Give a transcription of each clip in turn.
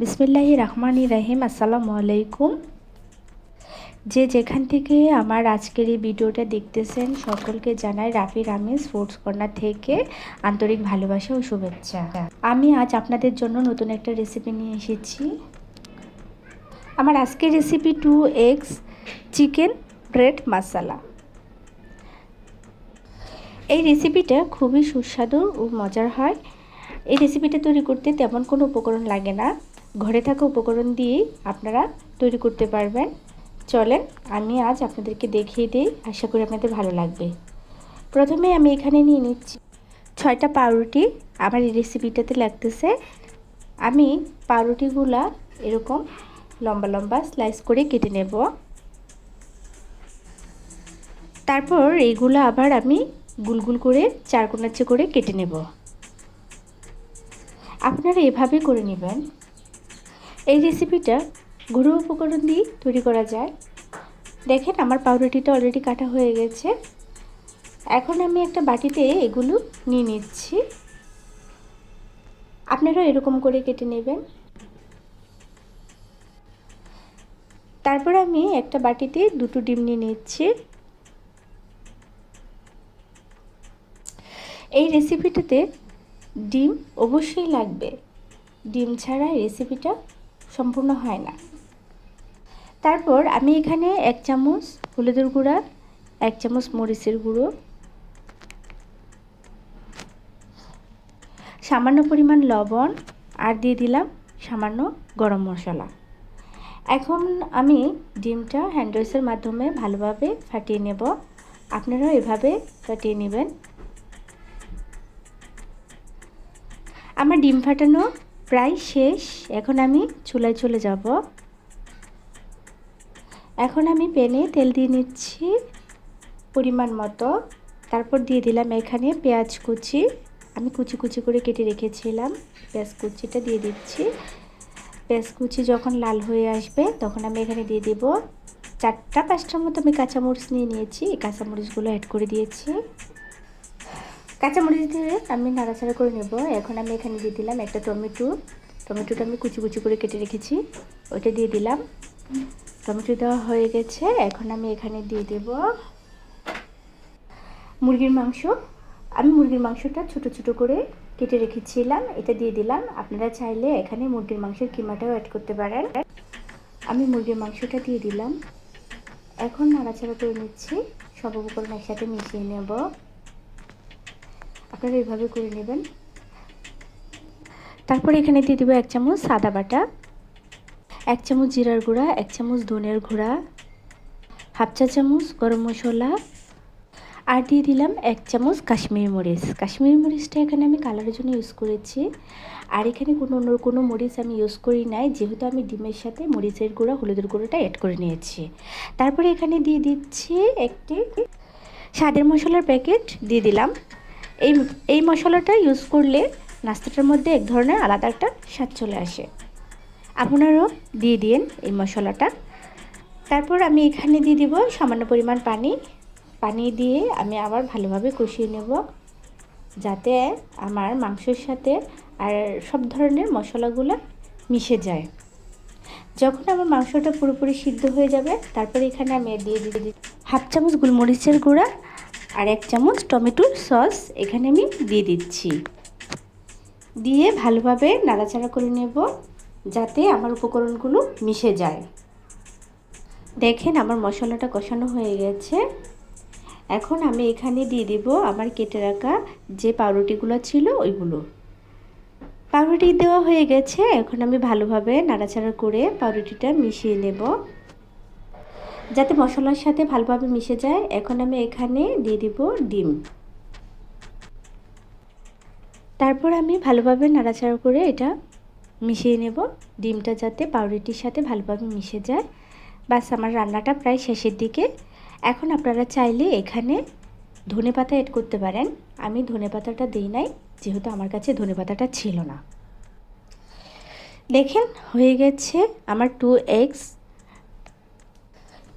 বিসমিল্লাহি রহমান রাহিম, আসসালামু আলাইকুম। যে যেখান থেকে আমার আজকের এই ভিডিওটা দেখতেছেন, সকলকে জানাই রাফি রামিজ ফুডস কর্নার থেকে আন্তরিক ভালোবাসা ও শুভেচ্ছা। আমি আজ আপনাদের জন্য নতুন একটা রেসিপি নিয়ে এসেছি। আমার আজকের recipe two eggs chicken bread masala এই রেসিপিটা খুবই সুস্বাদু ও মজার হয়। এই রেসিপিটা তৈরি করতে তেমন কোনো উপকরণ লাগে না। ঘরে থাকা উপকরণ দিয়েই আপনারা তৈরি করতে পারবেন। চলেন, আমি আজ আপনাদেরকে দেখিয়ে দিই, আশা করি আপনাদের ভালো লাগবে। প্রথমে আমি এখানে নিয়ে নিচ্ছি ছয়টা পাউরুটি। আমার এই রেসিপিটাতে লাগতেছে, আমি পাউরুটিগুলা এরকম লম্বা লম্বা স্লাইস করে কেটে নেব। তারপর এইগুলো আবার আমি গুলগুল করে চারকোনাচে করে কেটে নেব। আপনারা এভাবে করে নেবেন। এই রেসিপিটা ঘরোয়া উপকরণ দিয়ে তৈরি করা যায়। দেখেন, আমার পাউরুটিটা অলরেডি কাটা হয়ে গেছে। এখন আমি একটা বাটিতে এগুলো নিয়ে নিচ্ছি। আপনারাও এরকম করে কেটে নেবেন। তারপর আমি একটা বাটিতে দুটো ডিম নিয়ে নিচ্ছি। এই রেসিপিটাতে ডিম অবশ্যই লাগবে। ডিম ছাড়া রেসিপিটা সম্পূর্ণ হয় না। তারপর আমি এখানে এক চামচ হলুদের গুঁড়া, এক চামচ মরিচের গুঁড়ো, সামান্য পরিমাণ লবণ আর দিয়ে দিলাম সামান্য গরম মশলা। এখন আমি ডিমটা হ্যান্ডওয়াশের মাধ্যমে ভালোভাবে ফাটিয়ে নেব। আপনারাও এভাবে ফাটিয়ে নেবেন। আমার ডিম ফাটানো প্রায় শেষ। এখন আমি চুলায় চলে যাব। এখন আমি প্যানে তেল দিয়ে নিচ্ছি পরিমাণ মতো। তারপর দিয়ে দিলাম এখানে পেঁয়াজ কুচি। আমি কুচি কুচি করে কেটে রেখেছিলাম পেঁয়াজ কুচিটা দিয়ে দিচ্ছি। পেঁয়াজ কুচি যখন লাল হয়ে আসবে তখন আমি এখানে দিয়ে দেব চারটা পাঁচটার মতো আমি কাঁচামরিচ নিয়ে নিয়েছি। এই কাঁচামরিচগুলো অ্যাড করে দিয়েছি। কাঁচামরিচ দিয়ে আমি নাড়াচাড়া করে নেব। এখন আমি এখানে দিয়ে দিলাম একটা টমেটো। টমেটোটা আমি কুচি কুচি করে কেটে রেখেছি। ওইটা দিয়ে দিলাম। টমেটো দেওয়া হয়ে গেছে। এখন আমি এখানে দিয়ে দেব মুরগির মাংস। আমি মুরগির মাংসটা ছোট ছোট করে কেটে রেখেছিলাম। এটা দিয়ে দিলাম। আপনারা চাইলে এখানে মুরগির মাংসের কিমাটাও অ্যাড করতে পারেন। আমি মুরগির মাংসটা দিয়ে দিলাম। এখন নাড়াচাড়া করে নিচ্ছি। সব উপকরণ একসাথে মিশিয়ে নেব। আপনারা এইভাবে করে নেবেন। তারপর এখানে দিয়ে দেবো এক চামচ সাদা বাটা, এক চামচ জিরার গুঁড়া, এক চামচ ধনের গুঁড়া, হাফ চা চামচ গরম মশলা, আর দিয়ে দিলাম এক চামচ কাশ্মীরি মরিচ। কাশ্মীরি মরিচটা এখানে আমি কালারের জন্য ইউজ করেছি। আর এখানে কোনো অন্য কোনো মরিচ আমি ইউজ করি নাই, যেহেতু আমি ডিমের সাথে মরিচের গুঁড়া, হলুদের গুঁড়োটা অ্যাড করে নিয়েছি। তারপরে এখানে দিয়ে দিচ্ছি একটি স্বাদের মশলার প্যাকেট দিয়ে দিলাম। এই এই মশলাটা ইউজ করলে নাস্তাটার মধ্যে এক ধরনের আলাদা একটা স্বাদ চলে আসে। আপনারাও দিয়ে দিন এই মশলাটা। তারপর আমি এখানে দিয়ে দিব সামান্য পরিমাণ পানি। পানি দিয়ে আমি আবার ভালোভাবে কষিয়ে নেব যাতে আমার মাংসের সাথে আর সব ধরনের মশলাগুলো মিশে যায়। যখন আমার মাংসটা পুরোপুরি সিদ্ধ হয়ে যাবে, তারপরে এখানে আমি দিয়ে দিয়ে হাফ চামচ গোলমরিচের গুঁড়া আর এক চামচ টমেটোর সস এখানে আমি দিয়ে দিচ্ছি। দিয়ে ভালোভাবে নাড়াচাড়া করে নেব যাতে আমার উপকরণগুলো মিশে যায়। দেখেন আমার মশলাটা কষানো হয়ে গেছে। এখন আমি এখানে দিয়ে দিব আমার কেটে রাখা যে পাউরুটিগুলো ছিল ওইগুলো। পাউরুটি দেওয়া হয়ে গেছে, এখন আমি ভালোভাবে নাড়াচাড়া করে পাউরুটিটা মিশিয়ে নেব। যাতে মশলার সাথে ভালোভাবে মিশে যায়, এখন আমি এখানে দিয়ে দিব ডিম। তারপর আমি ভালোভাবে নাড়াচাড়া করে এটা মিশিয়ে নেব। ডিমটা যাতে পাউরুটির সাথে ভালোভাবে মিশে যায়। বাস, আমার রান্নাটা প্রায় শেষের দিকে। এখন আপনারা চাইলে এখানে ধনে পাতা এড করতে পারেন। আমি ধনে পাতাটা দিই নাই, যেহেতু আমার কাছে ধনে পাতাটা ছিল না। দেখেন, হয়ে গেছে আমার টু এগস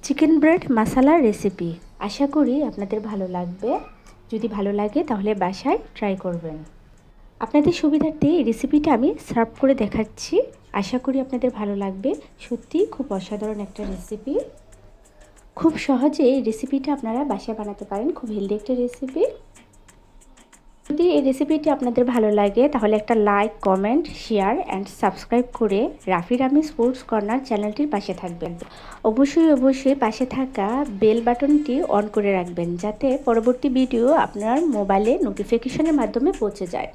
চিকেন ব্রেড মশালার রেসিপি আশা করি আপনাদের ভালো লাগবে। যদি ভালো লাগে তাহলে বাসায় ট্রাই করবেন। আপনাদের সুবিধার্থে এই রেসিপিটা আমি সার্ভ করে দেখাচ্ছি। আশা করি আপনাদের ভালো লাগবে। সত্যি খুব অসাধারণ একটা রেসিপি খুব সহজে এই রেসিপিটা আপনারা বাসায় বানাতে পারেন। খুব হেলদি একটা রেসিপি যদি এই রেসিপিটি আপনাদের ভালো লাগে, তাহলে একটা like comment share and subscribe করে রাফি রামি স্পোর্টস কর্নার চ্যানেলটির পাশে থাকবেন। অবশ্যই অবশ্যই পাশে থাকা বেল বাটনটি অন করে রাখবেন, যাতে পরবর্তী ভিডিও আপনার মোবাইলে নোটিফিকেশনের মাধ্যমে পৌঁছে যায়।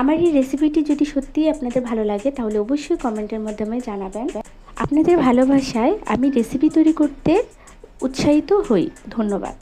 আমার এই রেসিপিটি যদি সত্যিই আপনাদের ভালো লাগে, তাহলে অবশ্যই কমেন্টের মাধ্যমে জানাবেন। আপনাদের ভালোবাসায় আমি রেসিপি তৈরি করতে উৎসাহিত হই। ধন্যবাদ।